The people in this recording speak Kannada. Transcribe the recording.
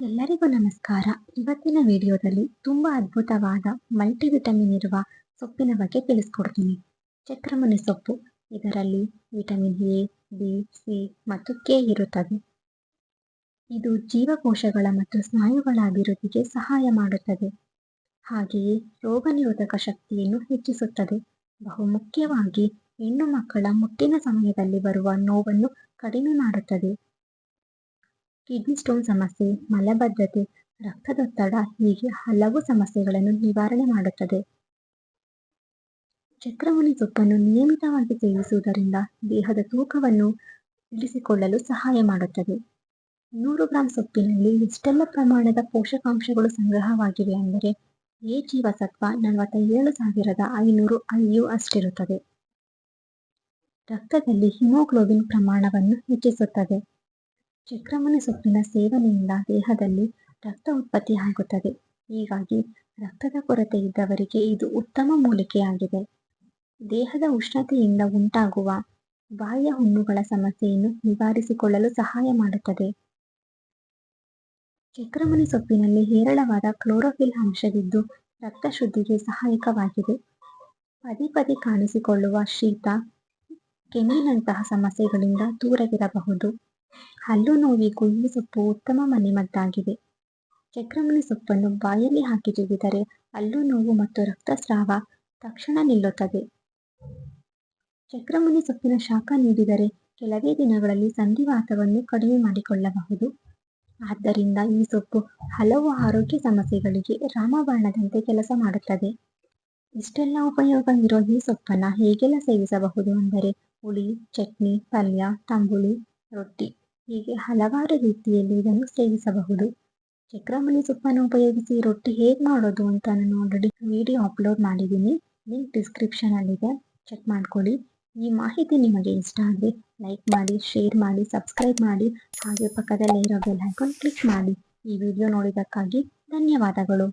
ಎಲ್ಲರಿಗೂ ನಮಸ್ಕಾರ. ಇವತ್ತಿನ ವಿಡಿಯೋದಲ್ಲಿ ತುಂಬ ಅದ್ಭುತವಾದ ಮಲ್ಟಿವಿಟಮಿನ್ ಇರುವ ಸೊಪ್ಪಿನ ಬಗ್ಗೆ ತಿಳಿಸ್ಕೊಡ್ತೀನಿ. ಚಕ್ರಮನೆ ಸೊಪ್ಪು, ಇದರಲ್ಲಿ ವಿಟಮಿನ್ ಎ ಬಿ ಸಿ ಮತ್ತು ಕೆ ಇರುತ್ತದೆ. ಇದು ಜೀವಕೋಶಗಳ ಮತ್ತು ಸ್ನಾಯುಗಳ ಅಭಿವೃದ್ಧಿಗೆ ಸಹಾಯ ಮಾಡುತ್ತದೆ. ಹಾಗೆಯೇ ರೋಗ ನಿರೋಧಕ ಶಕ್ತಿಯನ್ನು ಹೆಚ್ಚಿಸುತ್ತದೆ. ಬಹುಮುಖ್ಯವಾಗಿ ಹೆಣ್ಣು ಮಕ್ಕಳ ಮುಟ್ಟಿನ ಸಮಯದಲ್ಲಿ ಬರುವ ನೋವನ್ನು ಕಡಿಮೆ ಮಾಡುತ್ತದೆ. ಕಿಡ್ನಿ ಸ್ಟೋನ್ ಸಮಸ್ಯೆ, ಮಲಬದ್ಧತೆ ರಕ್ತದೊತ್ತಡ ಹೀಗೆ ಹಲವು ಸಮಸ್ಯೆಗಳನ್ನು ನಿವಾರಣೆ ಮಾಡುತ್ತದೆ. ಚಕ್ರಮುನಿ ಸೊಪ್ಪನ್ನು ನಿಯಮಿತವಾಗಿ ಸೇವಿಸುವುದರಿಂದ ದೇಹದ ತೂಕವನ್ನು ಇಳಿಸಿಕೊಳ್ಳಲು ಸಹಾಯ ಮಾಡುತ್ತದೆ. ನೂರು ಗ್ರಾಂ ಸೊಪ್ಪಿನಲ್ಲಿ ಎಷ್ಟೆಲ್ಲ ಪ್ರಮಾಣದ ಪೋಷಕಾಂಶಗಳು ಸಂಗ್ರಹವಾಗಿವೆ ಅಂದರೆ ಎ ಜೀವಸತ್ವ ನಲವತ್ತ ಏಳು ಸಾವಿರದ ಐನೂರು ಐಯು ಅಷ್ಟಿರುತ್ತದೆ. ರಕ್ತದಲ್ಲಿ ಹಿಮೋಗ್ಲೋಬಿನ್ ಪ್ರಮಾಣವನ್ನು ಹೆಚ್ಚಿಸುತ್ತದೆ. ಚಕ್ರಮುನಿ ಸೊಪ್ಪಿನ ಸೇವನೆಯಿಂದ ದೇಹದಲ್ಲಿ ರಕ್ತ ಉತ್ಪತ್ತಿಯಾಗುತ್ತದೆ ಹೀಗಾಗಿ ರಕ್ತದ ಕೊರತೆ ಇದ್ದವರಿಗೆ ಇದು ಉತ್ತಮ ಮೂಲಿಕೆಯಾಗಿದೆ. ದೇಹದ ಉಷ್ಣತೆಯಿಂದ ಉಂಟಾಗುವ ಬಾಹ್ಯ ಹುಣ್ಣುಗಳ ಸಮಸ್ಯೆಯನ್ನು ನಿವಾರಿಸಿಕೊಳ್ಳಲು ಸಹಾಯ ಮಾಡುತ್ತದೆ. ಚಕ್ರಮನಿ ಸೊಪ್ಪಿನಲ್ಲಿ ಹೇರಳವಾದ ಕ್ಲೋರೋಫಿಲ್ ಅಂಶವಿದ್ದು ರಕ್ತ ಶುದ್ಧಿಗೆ ಸಹಾಯಕವಾಗಿದೆ. ಪದೇ ಪದೇ ಕಾಣಿಸಿಕೊಳ್ಳುವ ಶೀತ, ಕೆಮ್ಮಿನಂತಹ ಸಮಸ್ಯೆಗಳಿಂದ ದೂರವಿರಬಹುದು. ಹಲ್ಲು ನೋವಿಗೂ ಈ ಸೊಪ್ಪು ಉತ್ತಮ ಮನೆಮದ್ದಾಗಿದೆ. ಚಕ್ರಮುನಿ ಸೊಪ್ಪನ್ನು ಬಾಯಲ್ಲಿ ಹಾಕಿ ಜಗಿದರೆ ಹಲ್ಲು ನೋವು ಮತ್ತು ರಕ್ತಸ್ರಾವ ತಕ್ಷಣ ನಿಲ್ಲುತ್ತದೆ. ಚಕ್ರಮುನಿ ಸೊಪ್ಪಿನ ಶಾಖ ನೀಡಿದರೆ ಕೆಲವೇ ದಿನಗಳಲ್ಲಿ ಸಂಧಿವಾತವನ್ನು ಕಡಿಮೆ ಮಾಡಿಕೊಳ್ಳಬಹುದು. ಆದ್ದರಿಂದ ಈ ಸೊಪ್ಪು ಹಲವು ಆರೋಗ್ಯ ಸಮಸ್ಯೆಗಳಿಗೆ ರಾಮಬಾಣದಂತೆ ಕೆಲಸ ಮಾಡುತ್ತದೆ. ಇಷ್ಟೆಲ್ಲ ಉಪಯೋಗ ಇರೋ ಈ ಸೊಪ್ಪನ್ನು ಹೇಗೆಲ್ಲ ಸೇವಿಸಬಹುದು ಅಂದರೆ ಹುಳಿ, ಚಟ್ನಿ, ಪಲ್ಯ, ತಂಬುಳಿ ರೊಟ್ಟಿ. ಹೀಗೆ ಹಲವಾರು ರೀತಿಯಲ್ಲಿ ಇದನ್ನು ಸೇವಿಸಬಹುದು. ಚಕ್ರಮಣಿ ಸೊಪ್ಪನ್ನು ಉಪಯೋಗಿಸಿ ರೊಟ್ಟಿ ಹೇಗೆ ಮಾಡೋದು ಅಂತ ನಾನು ಆಲ್ರೆಡಿ ವಿಡಿಯೋ ಅಪ್ಲೋಡ್ ಮಾಡಿದ್ದೀನಿ. ಲಿಂಕ್ ಡಿಸ್ಕ್ರಿಪ್ಷನಲ್ಲಿದೆ ಚೆಕ್ ಮಾಡ್ಕೊಳ್ಳಿ. ಈ ಮಾಹಿತಿ ನಿಮಗೆ ಇಷ್ಟ ಆದರೆ ಲೈಕ್ ಮಾಡಿ ಶೇರ್ ಮಾಡಿ ಸಬ್ಸ್ಕ್ರೈಬ್ ಮಾಡಿ. ಹಾಗೆ ಪಕ್ಕದಲ್ಲಿ ಇರೋ ಬೆಲ್ ಐಕಾನ್ ಕ್ಲಿಕ್ ಮಾಡಿ. ಈ ವಿಡಿಯೋ ನೋಡಿದ್ದಕ್ಕಾಗಿ ಧನ್ಯವಾದಗಳು.